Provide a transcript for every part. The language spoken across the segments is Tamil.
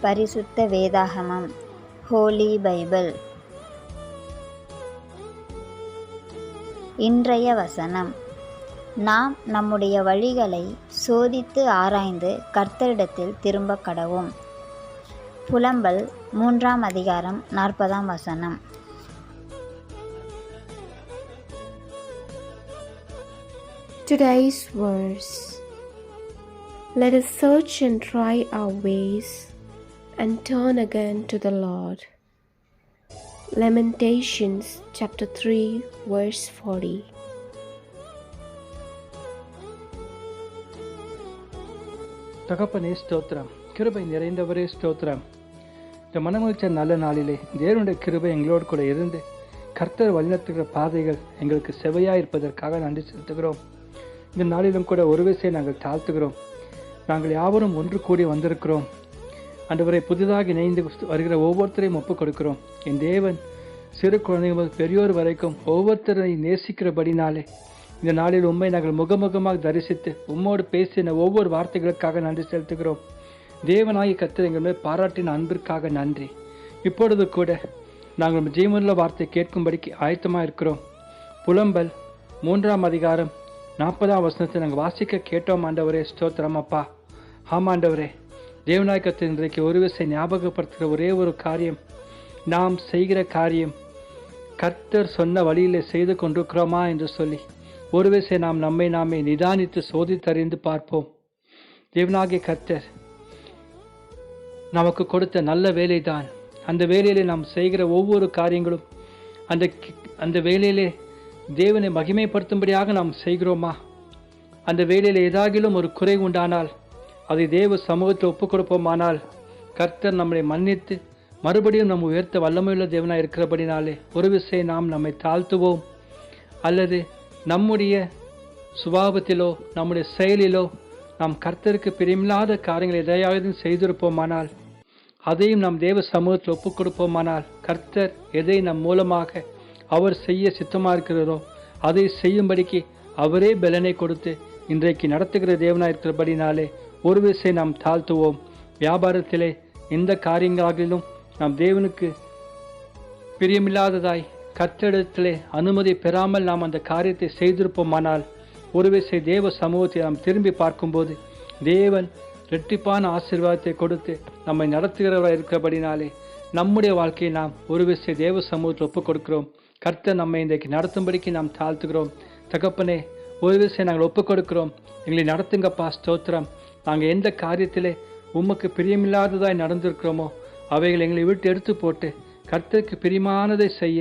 பரிசுத்த வேதாகமம் ஹோலி பைபிள் இன்றைய வசனம். நாம் நம்முடைய வழிகளை சோதித்து ஆராய்ந்து கர்த்தரிடத்தில் திரும்ப கடவும். புலம்பல் மூன்றாம் அதிகாரம் நாற்பதாம் வசனம். Today's verse. Let us search and try our ways. And turn again to the Lord. Lamentations chapter 3 verse 40 தகப்பனே ஸ்தோத்ரம் கிருபை நிறைந்தவரே ஸ்தோத்ரம் இந்த மனமகிழ்ச்ச நல்ல நாளிலே தேவனுடைய கிருபை எங்களோடு கூட இருந்து கர்த்தர் வழிநடத்துகிற பாதைகள் எங்களுக்கு செவையாக இருப்பதற்காக நன்றி செலுத்துகிறோம். இந்த நாளிலும் கூட ஒரு விசையை நாங்கள் தாழ்த்துகிறோம். நாங்கள் யாவரும் ஒன்று கூடி வந்திருக்கிறோம். ஆண்டவரை புதிதாக இணைந்து வருகிற ஒவ்வொருத்தரையும் ஒப்புக் கொடுக்கிறோம். என் தேவன் சிறு குழந்தைகள் முதல் பெரியோர் வரைக்கும் ஒவ்வொருத்தரை நேசிக்கிறபடினாலே இந்த நாளில் உண்மை நாங்கள் முகமுகமாக தரிசித்து உம்மோடு பேசின ஒவ்வொரு வார்த்தைகளுக்காக நன்றி செலுத்துகிறோம். தேவனாகி கத்திர எங்கள் மேல் பாராட்டின அன்பிற்காக நன்றி. இப்பொழுது கூட நாங்கள் ஜீவனுள்ள வார்த்தை கேட்கும்படிக்கு ஆயத்தமாக இருக்கிறோம். புலம்பல் மூன்றாம் அதிகாரம் நாற்பதாம் வசனத்தை நாங்கள் வாசிக்க கேட்டோம். ஆண்டவரே ஸ்தோத்திரம் அப்பா. ஆமாண்டவரே தேவநாயகத்தை இன்றைக்கு ஒரு விசை ஞாபகப்படுத்துகிற ஒரே ஒரு காரியம் நாம் செய்கிற காரியம் கர்த்தர் சொன்ன வழியில் செய்து கொண்டிருக்கிறோமா என்று சொல்லி ஒரு விசை நாம் நம்மை நாமே நிதானித்து சோதித்தறிந்து பார்ப்போம். தேவனாகிய கர்த்தர் நமக்கு கொடுத்த நல்ல வேலைதான். அந்த வேலையிலே நாம் செய்கிற ஒவ்வொரு காரியங்களும் அந்த கி- அந்த வேலையிலே தேவனை மகிமைப்படுத்தும்படியாக நாம் செய்கிறோமா? அந்த வேலையில் ஏதாகிலும் ஒரு குறை உண்டானால் அதை தேவ சமூகத்தில் ஒப்புக் கொடுப்போமானால் கர்த்தர் நம்மை மன்னித்து மறுபடியும் நம்ம உயர்த்த வல்லமையுள்ள தேவனாக இருக்கிறபடினாலே ஒரு விசை நாம் நம்மை தாழ்த்துவோம். அல்லது நம்முடைய சுபாவத்திலோ நம்முடைய செயலிலோ நாம் கர்த்தருக்கு பிரியமில்லாத காரியங்களை எதையாவது செய்திருப்போமானால் அதையும் நாம் தேவ சமூகத்தில் ஒப்புக் கொடுப்போமானால் கர்த்தர் எதை நம் மூலமாக அவர் செய்ய சித்தமாக இருக்கிறாரோ அதை செய்யும்படிக்கு அவரே பலனை கொடுத்து இன்றைக்கு நடத்துகிற தேவனாக இருக்கிறபடினாலே ஒரு விசை நாம் தாழ்த்துவோம். வியாபாரத்திலே எந்த காரியங்களாகிலும் நாம் தேவனுக்கு பிரியமில்லாததாய் கர்த்தரிடத்திலே அனுமதி பெறாமல் நாம் அந்த காரியத்தை செய்திருப்போமானால் ஒரு விசை தேவ சமூகத்தை நாம் திரும்பி பார்க்கும்போது தேவன் இரட்டிப்பான ஆசீர்வாதத்தை கொடுத்து நம்மை நடத்துகிறவராக இருக்கிறபடினாலே நம்முடைய வாழ்க்கையை நாம் ஒரு விசை தேவ சமூகத்தில் ஒப்புக் கொடுக்கிறோம் கர்த்தர் நம்மை இன்றைக்கு நடத்தும்படிக்கு நாம் தாழ்த்துகிறோம். தகப்பனே ஒரு விசை நாங்கள் ஒப்புக் கொடுக்கிறோம் எங்களை நடத்துங்கப்பா ஸ்தோத்திரம். நாங்கள் எந்த காரியத்திலே உமக்கு பிரியமில்லாததாய் நடந்திருக்கிறோமோ அவைகளை எங்களை விட்டு எடுத்து போட்டு கர்த்தருக்கு பிரியமானதை செய்ய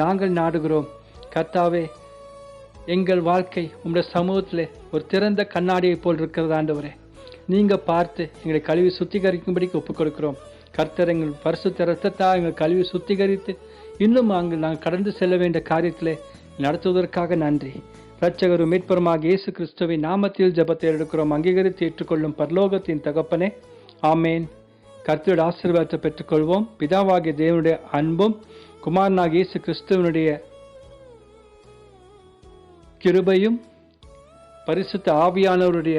நாங்கள் நாடுகிறோம். கர்த்தாவே எங்கள் வாழ்க்கை உங்களுடைய சமூகத்தில் ஒரு திறந்த கண்ணாடியை போல் இருக்கிறதாண்டவரே நீங்கள் பார்த்து எங்களை கழுவி சுத்திகரிக்கும்படிக்கு ஒப்புக் கொடுக்கிறோம் கர்த்தர் எங்கள் பரிசுத்த ரத்தத்தால் எங்கள் கழுவி சுத்திகரித்து இன்னும் அங்கு நாங்கள் கடந்து செல்ல வேண்டிய காரியத்தில் நடத்துவதற்காக நன்றி. இரட்சகரும் மீட்பருமாக இயேசு கிறிஸ்துவின் நாமத்தில் ஜெபத்தை எடுக்கிறோம் அங்கீகரித்து ஏற்றுக்கொள்ளும் பரலோகத்தின் தகப்பனே ஆமேன். கர்த்தருடைய ஆசீர்வாதத்தை பெற்றுக்கொள்வோம். பிதாவாகிய தேவனுடைய அன்பும் குமாரனாக இயேசு கிறிஸ்துவனுடைய கிருபையும் பரிசுத்த ஆவியானவருடைய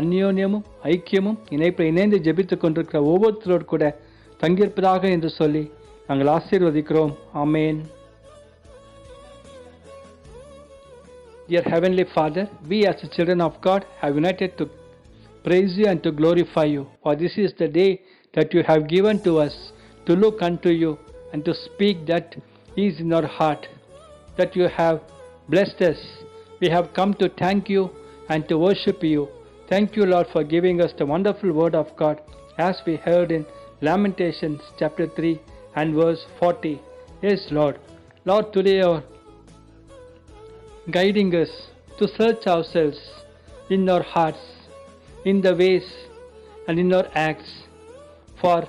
அந்யோன்யமும் ஐக்கியமும் இணைப்பில் இணைந்து ஜெபித்துக் கொண்டிருக்கிற ஒவ்வொருத்தரோடு கூட தங்கியிருப்பதாக என்று சொல்லி நாங்கள் ஆசீர்வதிக்கிறோம். ஆமேன். Dear Heavenly Father, we as the children of God have united to praise you and to glorify you. For this is the day that you have given to us to look unto you and to speak that is in our heart, that you have blessed us. We have come to thank you and to worship you. Thank you, Lord, for giving us the wonderful word of God as we heard in Lamentations chapter 3 and verse 40. Yes, Lord. Lord, today our guiding us to search ourselves in our hearts, in the ways and in our acts, for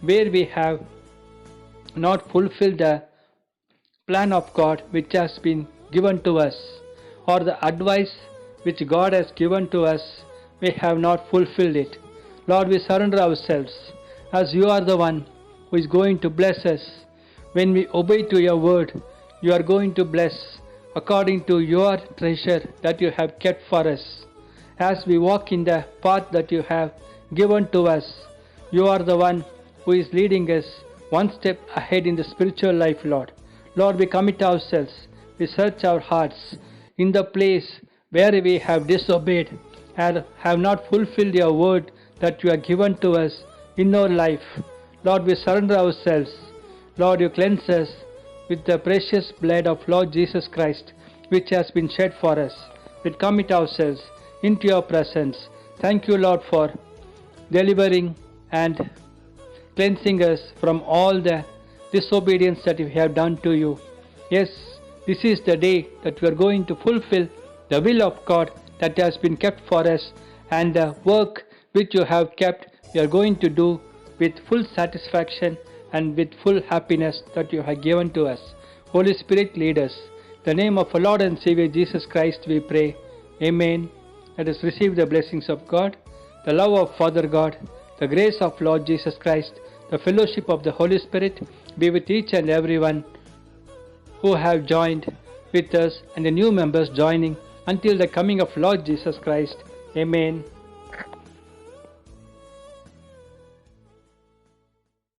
where we have not fulfilled the plan of God which has been given to us, or the advice which God has given to us, we have not fulfilled it. Lord, we surrender ourselves as you are the one who is going to bless us. When we obey to your word, you are going to bless according to your treasure that you have kept for us. As we walk in the path that you have given to us, you are the one who is leading us one step ahead in the spiritual life, Lord. Lord, we commit ourselves, we search our hearts in the place where we have disobeyed and have not fulfilled your word that you have given to us in our life. Lord, we surrender ourselves. Lord, you cleanse us with the precious blood of Lord Jesus Christ, which has been shed for us. We commit ourselves into your presence. Thank you, Lord, for delivering and cleansing us from all the disobedience that we have done to you. Yes, this is the day that we are going to fulfill the will of God that has been kept for us, and the work which you have kept, we are going to do with full satisfaction and with full happiness that you have given to us. Holy Spirit, lead us. The name of our Lord and Savior Jesus Christ, we pray. Amen. Let us receive the blessings of God, the love of Father God, the grace of Lord Jesus Christ, the fellowship of the Holy Spirit be with each and everyone who have joined with us and the new members joining until the coming of Lord Jesus Christ. Amen.